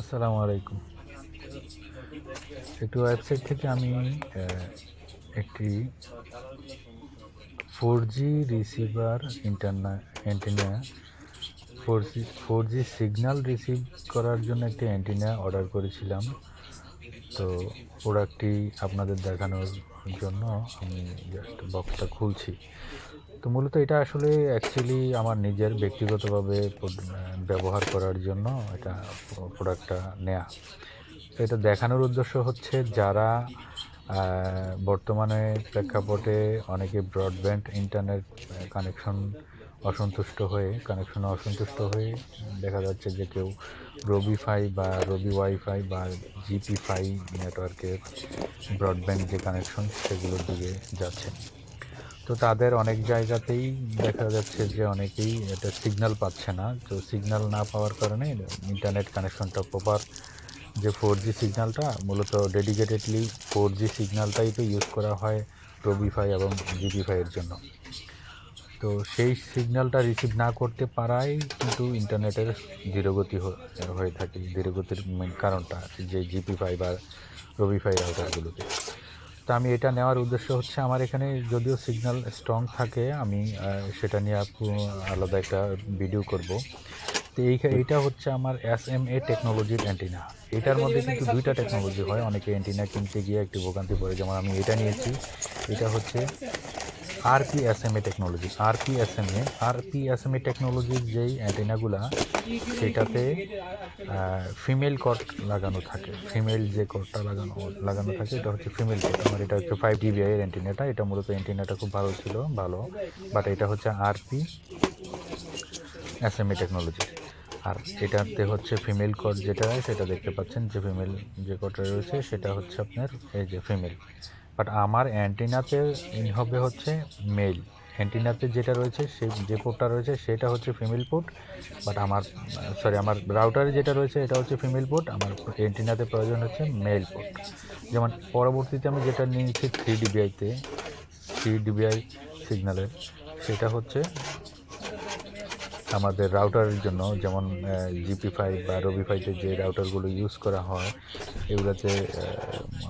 আসসালামু আলাইকুম। একটি ওয়েবসাইট থেকে আমি একটি four G receiver internal antenna four G four G signal receive করার জন্য একটি অ্যান্টিনা অর্ডার করেছিলাম। তো প্রোডাক্টটি আপনাদের দেখানোর জন্য আমি জাস্ট বক্সটা খুলছি। তো মূলত এটা আসলে অ্যাকচুয়ালি আমার নিজের ব্যক্তিগতভাবে ব্যবহার করার জন্য এটা প্রোডাক্টটা নেয়া। তো এটা দেখানোর উদ্দেশ্য হচ্ছে যারা বর্তমানে প্রেক্ষাপটে অনেকে ব্রডব্যান্ড ইন্টারনেট কানেকশন অসন্তুষ্ট হয়ে কানেকশনে অসন্তুষ্ট হয়ে, দেখা যাচ্ছে যে কেউ রবি ফাই বা রবি ওয়াইফাই বা জিপি ফাই নেটওয়ার্কের ব্রডব্যান্ড যে কানেকশন সেগুলোর দিকে যাচ্ছে। তো তাদের অনেক জায়গাতেই দেখা যাচ্ছে যে অনেকেই এটা সিগন্যাল পাচ্ছে না। তো সিগন্যাল না পাওয়ার কারণে ইন্টারনেট কানেকশনটা প্রপার যে ফোর জি সিগন্যালটা মূলত ডেডিকেটেডলি ফোর জি সিগন্যালটাই তো ইউজ করা হয় রবিফাই এবং জিপিফাইয়ের জন্য। তো সেই সিগন্যালটা রিসিভ না করতে পারাই কিন্তু ইন্টারনেটের ধীরগতি হয়ে থাকে। ধীরগতির মেন কারণটা যে জিপিফাই বা রবিফাই রাউটারগুলোতে তো আমি এটা নেওয়ার উদ্দেশ্য হচ্ছে আমার এখানে যদিও সিগন্যাল স্ট্রং থাকে, আমি সেটা নিয়ে আলাদা একটা ভিডিও করব। তো এই এইটা হচ্ছে আমার এস এম এ টেকনোলজির অ্যান্টিনা এটার মধ্যে কিন্তু দুইটা টেকনোলজি হয়। অনেকে অ্যান্টিনা কিনতে গিয়ে একটু ভোগান্তি পড়ে। যেমন আমি এটা নিয়েছি, এটা হচ্ছে আরপিএসএমএ টেকনোলজি আরপিএসএমএ আরপিএসএমএ টেকনোলজির যেই অ্যান্টেনাগুলা সেটাতে ফিমেল কট লাগানো থাকে। ফিমেল যে কটটা লাগানো লাগানো থাকে, এটা হচ্ছে ফিমেল কট আমার এটা হচ্ছে ফাইভ ডিবিআই এর অ্যান্টিনাটা এটা মূলত অ্যান্টিনাটা খুব ভালো ছিল, ভালো। বাট এটা হচ্ছে আরপি এসএমএ টেকনোলজি আর এটাতে হচ্ছে ফিমেল কট যেটা, সেটা দেখতে পাচ্ছেন যে ফিমেল যে কটটা রয়েছে, সেটা হচ্ছে আপনার এই যে ফিমেল বাট আমার অ্যান্টিনাতে হবে হচ্ছে মেল অ্যান্টিনাতে যেটা রয়েছে সেই যে পোর্টটা রয়েছে, সেটা হচ্ছে ফিমেল পোর্ট বাট আমার সরি আমার রাউটারে যেটা রয়েছে, এটা হচ্ছে ফিমেল পোর্ট আমার অ্যান্টিনাতে প্রয়োজন হচ্ছে মেল পোর্ট যেমন পরবর্তীতে আমি যেটা নিয়েছি থ্রি ডিবিআইতে থ্রি ডিবিআই সিগন্যালের সেটা হচ্ছে আমাদের রাউটারের জন্য, যেমন জিপি ফাইভ বা রবি ফাইভে যে রাউটারগুলো ইউজ করা হয়, এগুলোতে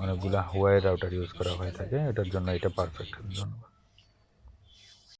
অনেকগুলো হোয়াই রাউটার ইউজ করা হয়ে থাকে। এটার জন্য এটা পারফেক্ট ধন্যবাদ।